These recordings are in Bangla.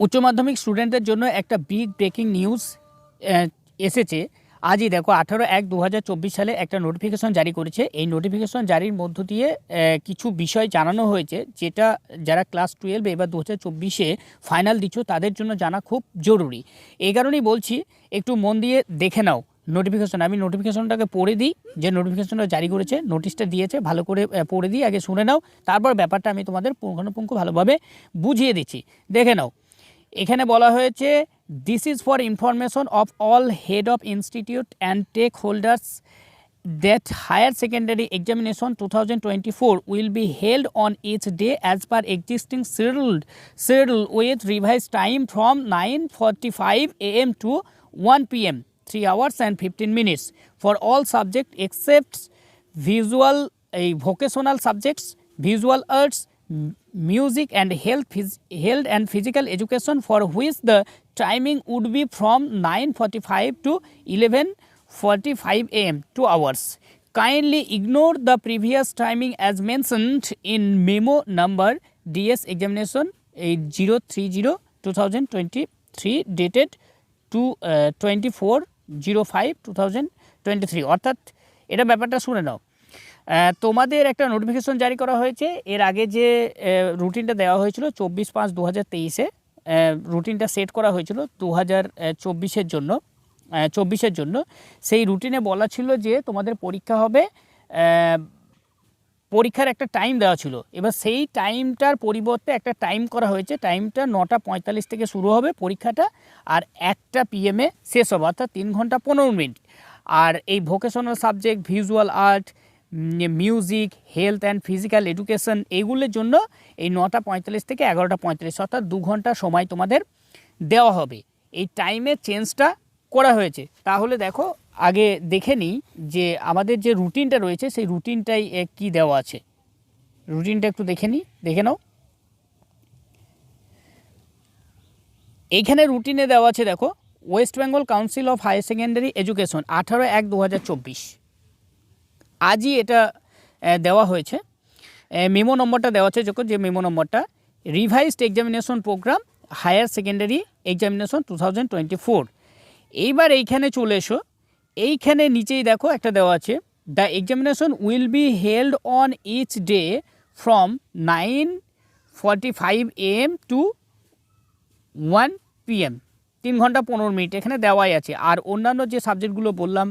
উচ্চ মাধ্যমিক স্টুডেন্টদের জন্য একটা বিগ ব্রেকিং নিউজ এসেছে। আজই দেখো, আঠারো এক দু সালে একটা নোটিফিকেশন জারি করেছে। এই নোটিফিকেশন জারির মধ্য দিয়ে কিছু বিষয় জানানো হয়েছে, যেটা যারা ক্লাস টুয়েলভ এবার দু হাজার চব্বিশে ফাইনাল দিচ্ছ, তাদের জন্য জানা খুব জরুরি। এই কারণেই বলছি, একটু মন দিয়ে দেখে নাও নোটিফিকেশন আমি নোটিফিকেশনটাকে পড়ে দিই, যে নোটিফিকেশনটা জারি করেছে নোটিশটা দিয়েছে, ভালো করে পড়ে দিই, আগে শুনে নাও। তারপর ব্যাপারটা আমি তোমাদের পুঙ্খানুপুঙ্খ ভালোভাবে বুঝিয়ে দিচ্ছি। দেখে নাও। এখানে বলা হয়েছে this is for information of all head of institute and tech holders that higher secondary examination two thousand twenty four will be held on each day as per existing scheduled schedule with revise time from nine forty five A M to one P M three hours and fifteen minutes for all subject except visual এই vocational subjects visual arts music and health health and physical education for which the timing would be from 9:45 to 11 45 am 2 hours kindly ignore the previous timing as mentioned in memo number ds examination 8030 2023 dated to uh, 24 05 2023 অর্থাৎ এটা ব্যাপারটা শুনে নাও তোমাদের একটা নোটিফিকেশন জারি করা হয়েছে। এর আগে যে রুটিনটা দেওয়া হয়েছিল চব্বিশ পাঁচ দু হাজার তেইশে রুটিনটা সেট করা হয়েছিল দু হাজার চব্বিশের জন্য চব্বিশের জন্য। সেই রুটিনে বলা ছিল যে, তোমাদের পরীক্ষা হবে পরীক্ষার একটা টাইম দেওয়া ছিল। এবার সেই টাইমটার পরিবর্তে একটা টাইম করা হয়েছে। টাইমটা নটা পঁয়তাল্লিশ থেকে শুরু হবে পরীক্ষাটা, আর একটা পিএমে শেষ হবে, অর্থাৎ তিন ঘণ্টা পনেরো মিনিট। আর এই vocational subject visual art music health and physical education এইগুলোর জন্য এই নটা পঁয়তাল্লিশ থেকে এগারোটা পঁয়তাল্লিশ অর্থাৎ দু ঘণ্টা সময় তোমাদের দেওয়া হবে। এই টাইমের চেঞ্জটা করা হয়েছে। তাহলে দেখো, আগে দেখে নিই যে আমাদের যে রুটিনটা রয়েছে, সেই রুটিনটাই কি দেওয়া আছে। রুটিনটা একটু দেখে নিই, দেখে নাও। এইখানে রুটিনে দেওয়া আছে, দেখো West Bengal council of higher secondary education আঠারো এক দু হাজার চব্বিশ। আজই এটা দেওয়া হয়েছে। মেমো নম্বরটা দেওয়া আছে যখন, যে মেমো নম্বরটা। Revised examination programme higher secondary examination two thousand twenty four এইবার এইখানে চলে এসো। এইখানে নিচেই দেখো, একটা দেওয়া আছে the examination will be held on each day from nine forty five M to one PM তিন ঘণ্টা পনেরো মিনিট এখানে দেওয়াই আছে। আর অন্যান্য যে সাবজেক্টগুলো বললাম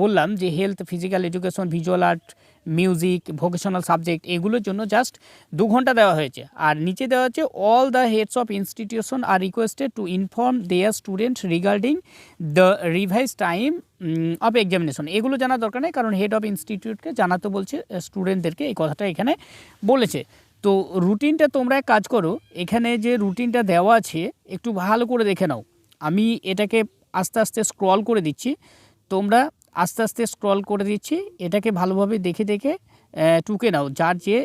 বললাম যে health physical education visual art music vocational subject এগুলোর জন্য জাস্ট দু ঘণ্টা দেওয়া হয়েছে। আর নিচে দেওয়া হচ্ছে all the heads of institution are requested to inform their student regarding the revise time of examination এগুলো জানা দরকার নেই, কারণ হেড অফ ইনস্টিটিউটকে জানাতে বলছে স্টুডেন্টদেরকে এই কথাটা এখানে বলেছে। তো রুটিনটা তোমরা কাজ করো, এখানে যে রুটিনটা দেওয়া আছে, একটু ভালো করে দেখে নাও। আমি এটাকে আস্তে আস্তে স্ক্রল করে দিচ্ছি। তোমরা আস্তে আস্তে স্ক্রল করে দিচ্ছি। এটাকে ভালোভাবে দেখে দেখে টুকে নাও, যার যে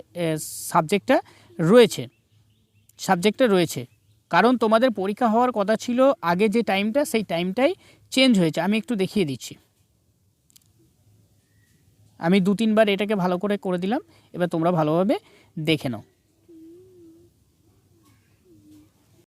সাবজেক্টটা রয়েছে। সাবজেক্টটা রয়েছে। কারণ তোমাদের পরীক্ষা হওয়ার কথা ছিল, আগে যে টাইমটা সেই টাইমটাই চেঞ্জ হয়েছে। আমি একটু দেখিয়ে দিচ্ছি। আমি দু তিনবার এটাকে ভালো করে করে দিলাম। এবার তোমরা ভালোভাবে দেখে নাও।